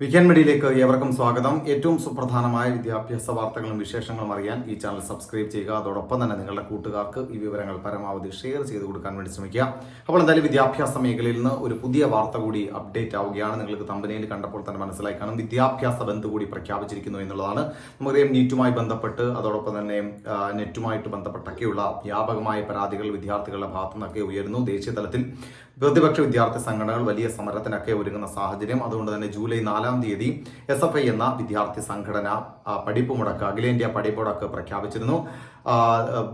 Weekend മീഡിയയിലേക്ക് ഏവർക്കും സ്വാഗതം. ഏറ്റവും സുപ്രധാനമായ വിദ്യാഭ്യാസ വാർത്തകളും വിശേഷങ്ങളും അറിയാൻ ഈ ചാനൽ സബ്സ്ക്രൈബ് ചെയ്യുക. അതോടൊപ്പം തന്നെ നിങ്ങളുടെ കൂട്ടുകാർക്ക് ഈ വിവരങ്ങൾ പരമാവധി ഷെയർ ചെയ്ത് കൊടുക്കാൻ വേണ്ടി ശ്രമിക്കുക. അപ്പോൾ എന്തായാലും വിദ്യാഭ്യാസ മേഖലയിൽ നിന്ന് ഒരു പുതിയ വാർത്ത കൂടി അപ്ഡേറ്റ് ആവുകയാണ്. നിങ്ങൾക്ക് കമ്പനിയിൽ കണ്ടപ്പോൾ തന്നെ മനസ്സിലായി കാണും വിദ്യാഭ്യാസ ബന്ധു കൂടി പ്രഖ്യാപിച്ചിരിക്കുന്നു എന്നുള്ളതാണ്. നമുക്കറിയാം നീറ്റുമായി ബന്ധപ്പെട്ട് അതോടൊപ്പം തന്നെ നെറ്റുമായിട്ട് ബന്ധപ്പെട്ടൊക്കെയുള്ള വ്യാപകമായ പരാതികൾ വിദ്യാർത്ഥികളുടെ ഭാഗത്തു നിന്നൊക്കെ ഉയരുന്നു. ദേശീയ തലത്തിൽ പ്രതിപക്ഷ വിദ്യാർത്ഥി സംഘടനകൾ വലിയ സമരത്തിനൊക്കെ ഒരുങ്ങുന്ന സാഹചര്യം. അതുകൊണ്ട് തന്നെ ജൂലൈ നാലാം തീയതി എസ് എഫ് ഐ എന്ന വിദ്യാർത്ഥി സംഘടന പഠിപ്പ് മുടക്ക് അഖിലേന്ത്യാ പഠിപ്പ് മുടക്ക് പ്രഖ്യാപിച്ചിരുന്നു.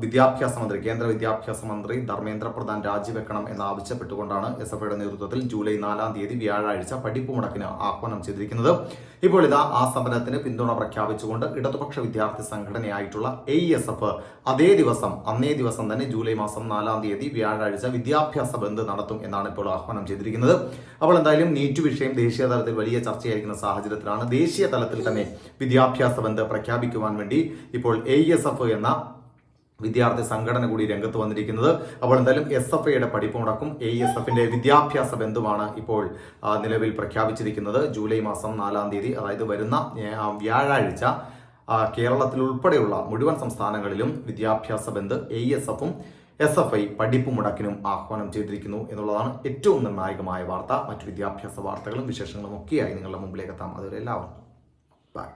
വിദ്യാഭ്യാസ മന്ത്രി കേന്ദ്ര വിദ്യാഭ്യാസ മന്ത്രി ധർമ്മേന്ദ്ര പ്രധാൻ രാജിവെക്കണം എന്ന് ആവശ്യപ്പെട്ടുകൊണ്ടാണ് എസ് എഫ് ഐയുടെ നേതൃത്വത്തിൽ ജൂലൈ നാലാം തീയതി വ്യാഴാഴ്ച പഠിപ്പ് മുടക്കിന് ആഹ്വാനം ചെയ്തിരിക്കുന്നത്. ഇപ്പോൾ ഇതാ ആ സമരത്തിന് പിന്തുണ പ്രഖ്യാപിച്ചുകൊണ്ട് ഇടതുപക്ഷ വിദ്യാർത്ഥി സംഘടനയായിട്ടുള്ള എ എസ് എഫ് അതേ ദിവസം അന്നേ ദിവസം തന്നെ ജൂലൈ മാസം നാലാം തീയതി വ്യാഴാഴ്ച വിദ്യാഭ്യാസ ബന്ദ് നടത്തും എന്നാണ് ഇപ്പോൾ ആഹ്വാനം ചെയ്തിരിക്കുന്നത്. അപ്പോൾ എന്തായാലും നീറ്റ് വിഷയം ദേശീയ തലത്തിൽ വലിയ ചർച്ചയായിരിക്കുന്ന സാഹചര്യത്തിലാണ് ദേശീയ തലത്തിൽ തന്നെ വിദ്യാഭ്യാസ ബന്ധ പ്രഖ്യാപിക്കുവാൻ വേണ്ടി ഇപ്പോൾ എ എഫ് എന്ന വിദ്യാർത്ഥി സംഘടന കൂടി രംഗത്ത് വന്നിരിക്കുന്നത്. അപ്പോൾ എന്തായാലും എസ് എഫ് ഐയുടെ പഠിപ്പ് മുടക്കും എ എസ് എഫിന്റെ വിദ്യാഭ്യാസ ബന്ധുവാണ് ഇപ്പോൾ നിലവിൽ പ്രഖ്യാപിച്ചിരിക്കുന്നത്. ജൂലൈ മാസം നാലാം തീയതി അതായത് വരുന്ന വ്യാഴാഴ്ച കേരളത്തിൽ ഉൾപ്പെടെയുള്ള മുഴുവൻ സംസ്ഥാനങ്ങളിലും വിദ്യാഭ്യാസ ബന്ധ് എ എസ് എഫും എസ് എഫ് ഐ പഠിപ്പ് മുടക്കിനും ആഹ്വാനം ചെയ്തിരിക്കുന്നു എന്നുള്ളതാണ് ഏറ്റവും നിർണായകമായ വാർത്ത. മറ്റു വിദ്യാഭ്യാസ വാർത്തകളും വിശേഷങ്ങളും ഒക്കെയായി നിങ്ങളുടെ മുമ്പിലേക്ക് എത്താം. അതുവരെ എല്ലാവർക്കും. ബൈ